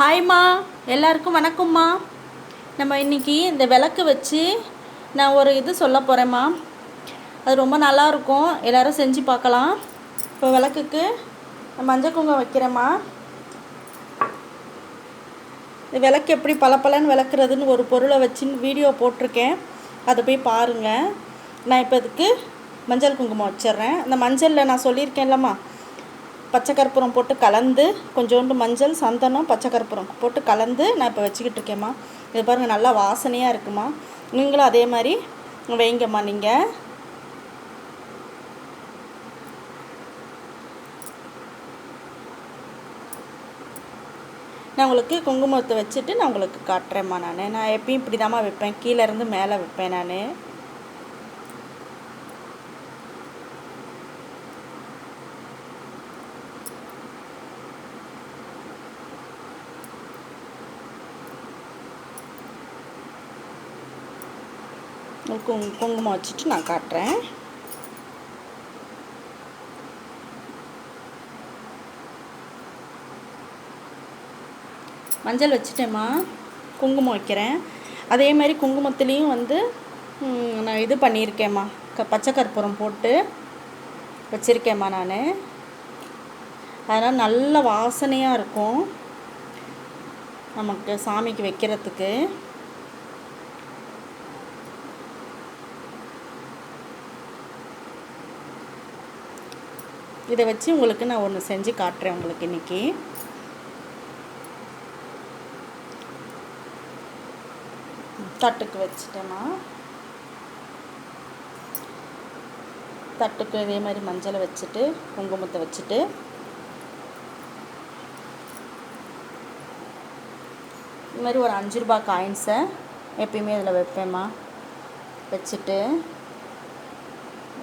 ஹாய்மா எல்லாருக்கும் வணக்கம்மா நம்ம இன்றைக்கி இந்த விளக்கு வச்சு நான் ஒரு இது சொல்ல போகிறேம்மா அது ரொம்ப நல்லா இருக்கும். செஞ்சு பார்க்கலாம். இப்போ விளக்குக்கு மஞ்சள் குங்குமம் வைக்கிறேம்மா இந்த விளக்கு எப்படி பளபளன்னு விளக்குறதுன்னு ஒரு பொருளை வச்சு வீடியோ போட்டிருக்கேன். அதை போய் பாருங்கள் நான் இப்போ இதுக்கு மஞ்சள் குங்குமம் வச்சிடுறேன். அந்த மஞ்சளில் நான் சொல்லியிருக்கேன்லம்மா பச்சை கற்பூரம் போட்டு கலந்து கொஞ்சோண்டு மஞ்சள் சந்தனம் பச்சை கற்பூரம் போட்டு கலந்து நான் இப்போ வச்சுக்கிட்டு இருக்கேம்மா. இது பாருங்கள் நல்லா வாசனையாக இருக்குமா. நீங்களும் அதே மாதிரி வைங்கம்மா நீங்கள் நான் உங்களுக்கு குங்குமத்தை வச்சுட்டு நான் உங்களுக்கு காட்டுறேம்மா நான். நான் எப்பயும் இப்படி தாம்மா வைப்பேன். கீழே இருந்து மேலே வைப்பேன் நான். குங் குங்குமம் வச்சுட்டு நான் காட்டுறேன். மஞ்சள் வச்சுட்டேம்மா. குங்குமம் வைக்கிறேன். அதே மாதிரி குங்குமத்துலேயும் வந்து நான் இது பண்ணியிருக்கேம்மா. க பச்சை கற்பூரம் போட்டு வச்சுருக்கேம்மா நான். அதனால் நல்ல வாசனையாக இருக்கும். நமக்கு சாமிக்கு வைக்கிறதுக்கு. இதை வச்சு உங்களுக்கு நான் ஒன்று செஞ்சு காட்டுறேன் உங்களுக்கு இன்னைக்கு. தட்டுக்கு வச்சுட்டேம்மா தட்டுக்கு இதே மாதிரி மஞ்சளை வச்சுட்டு குங்குமத்தை வச்சுட்டு. இது மாதிரி ஒரு அஞ்சு ரூபாய் காயின்ஸை எப்பயுமே இதில் வைப்பேம்மா. வச்சுட்டு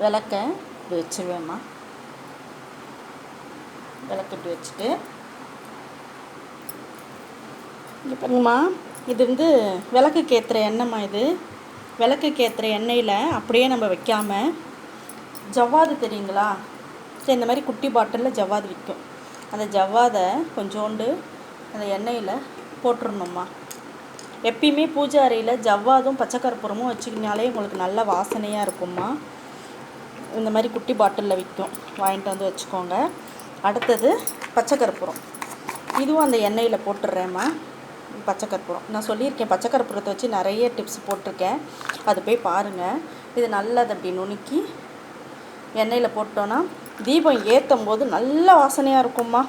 விளக்க இப்படி வச்சுருவேம்மா. விளக்கு இப்படி வச்சுட்டு. இங்கே பாருங்கம்மா இது வந்து விளக்குக்கு ஏற்றுற எண்ணெய்மா இது. விளக்குக்கு ஏற்றுற எண்ணெயில் அப்படியே நம்ம வைக்காமல் ஜவ்வாது தெரியுங்களா? சரி இந்த மாதிரி குட்டி பாட்டிலில் ஜவ்வாது விற்கும். அந்த ஜவ்வாதை கொஞ்சோண்டு அந்த எண்ணெயில் போட்டுடணும்மா எப்பயுமே பூஜை அறையில் ஜவ்வாதும் பச்சை கற்பூரமும் வச்சுக்கினாலே உங்களுக்கு நல்ல வாசனையாக இருக்கும்மா. இந்த மாதிரி குட்டி பாட்டிலில் விற்கும். வாங்கிட்டு வந்து வச்சுக்கோங்க. அடுத்தது பச்சை கற்பூரம் இதுவும் அந்த எண்ணெயில் போட்டுடுறேம்மா பச்சை கற்பூரம் நான் சொல்லியிருக்கேன் பச்சை கற்பூரத்தை வச்சு நிறைய டிப்ஸ் போட்டிருக்கேன். அது போய் பாருங்கள் இது நல்லது அப்படி நுணுக்கி எண்ணெயில் போட்டோன்னா தீபம் ஏற்றும் போது நல்ல வாசனையாக இருக்கும்மா.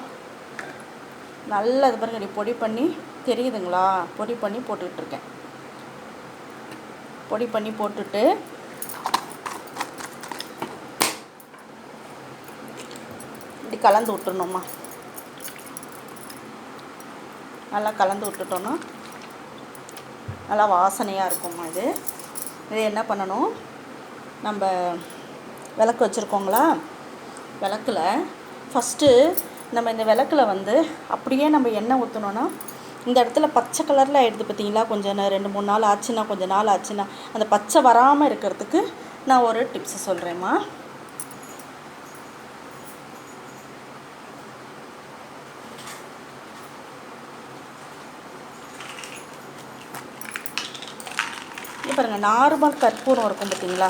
நல்ல இது பாருங்க இப்படி பொடி பண்ணி தெரியுதுங்களா? பொடி பண்ணி போட்டுக்கிட்டு இருக்கேன். பொடி பண்ணி போட்டுட்டு கலந்து விட்டுறணும்மா. நல்லா கலந்து விட்டுட்டோன்னா நல்லா வாசனையாக இருக்கும்மா இது. இது என்ன பண்ணணும்? நம்ம விளக்கு வச்சுருக்கோங்களா? விளக்குல ஃபஸ்ட்டு நம்ம இந்த விளக்குல வந்து அப்படியே நம்ம எண்ணெய் ஊற்றணுன்னா இந்த இடத்துல பச்சை கலரில் ஆகிடுது பார்த்தீங்களா? கொஞ்சம் ரெண்டு மூணு நாள் ஆச்சுன்னா கொஞ்சம் நாள் ஆச்சுன்னா அந்த பச்சை வராமல் இருக்கிறதுக்கு நான் ஒரு டிப்ஸை சொல்கிறேம்மா பாருங்கள் நார்மல் கற்பூரம் இருக்கும் பார்த்தீங்களா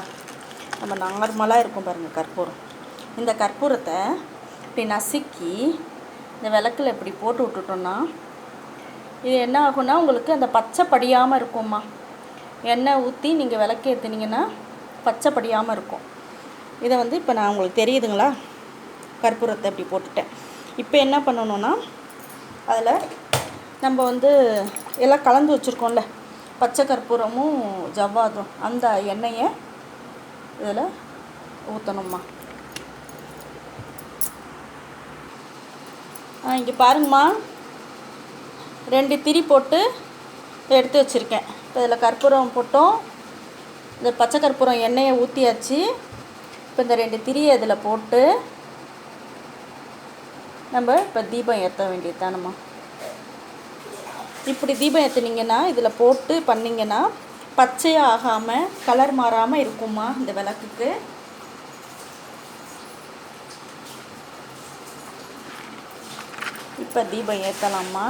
நம்ம நார்மலாக இருக்கும் பாருங்கள் கற்பூரம். இந்த கற்பூரத்தை இப்படி நசுக்கி இந்த விளக்குல இப்படி போட்டு விட்டுட்டோன்னா இது என்ன ஆகும்னா உங்களுக்கு அந்த பச்சை படியாமல் இருக்கும்மா. எண்ணெய் ஊற்றி நீங்கள் விளக்கு ஏற்றுனீங்கன்னா பச்சை படியாமல் இருக்கும். இதை வந்து இப்போ நான் உங்களுக்கு தெரியுதுங்களா? கற்பூரத்தை இப்படி போட்டுட்டேன். இப்போ என்ன பண்ணணும்னா அதில் நம்ம வந்து எல்லாம் கலந்து வச்சுருக்கோம்ல. பச்சை கற்பூரமும் ஜவ்வாதும். அந்த எண்ணெயை இதில் ஊற்றணும்மா ஆ இங்கே பாருங்கம்மா. ரெண்டு திரி போட்டு எடுத்து வச்சுருக்கேன். இப்போ இதில் கற்பூரம் போட்டோம். இந்த பச்சை கற்பூரம் எண்ணெயை ஊற்றியாச்சு இப்போ இந்த ரெண்டு திரியை இதில் போட்டு நம்ம இப்போ தீபம் ஏற்ற வேண்டியது தானம்மா. இப்படி தீபம் ஏற்றுனீங்கன்னா இதில் போட்டு பண்ணிங்கன்னா பச்சையாக ஆகாமல் கலர் மாறாமல் இருக்கும்மா இந்த விளக்குக்கு. இப்போ தீபம் ஏற்றலாமா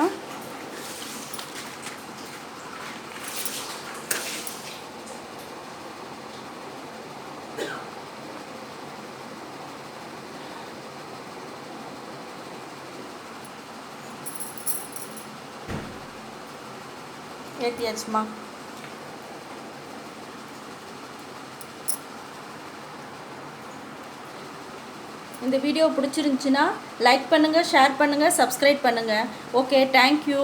ஏற்றியாச்சுமா இந்த வீடியோ பிடிச்சிருந்துச்சின்னா லைக் பண்ணுங்கள் ஷேர் பண்ணுங்கள் சப்ஸ்கிரைப் பண்ணுங்கள் ஓகே தேங்க்யூ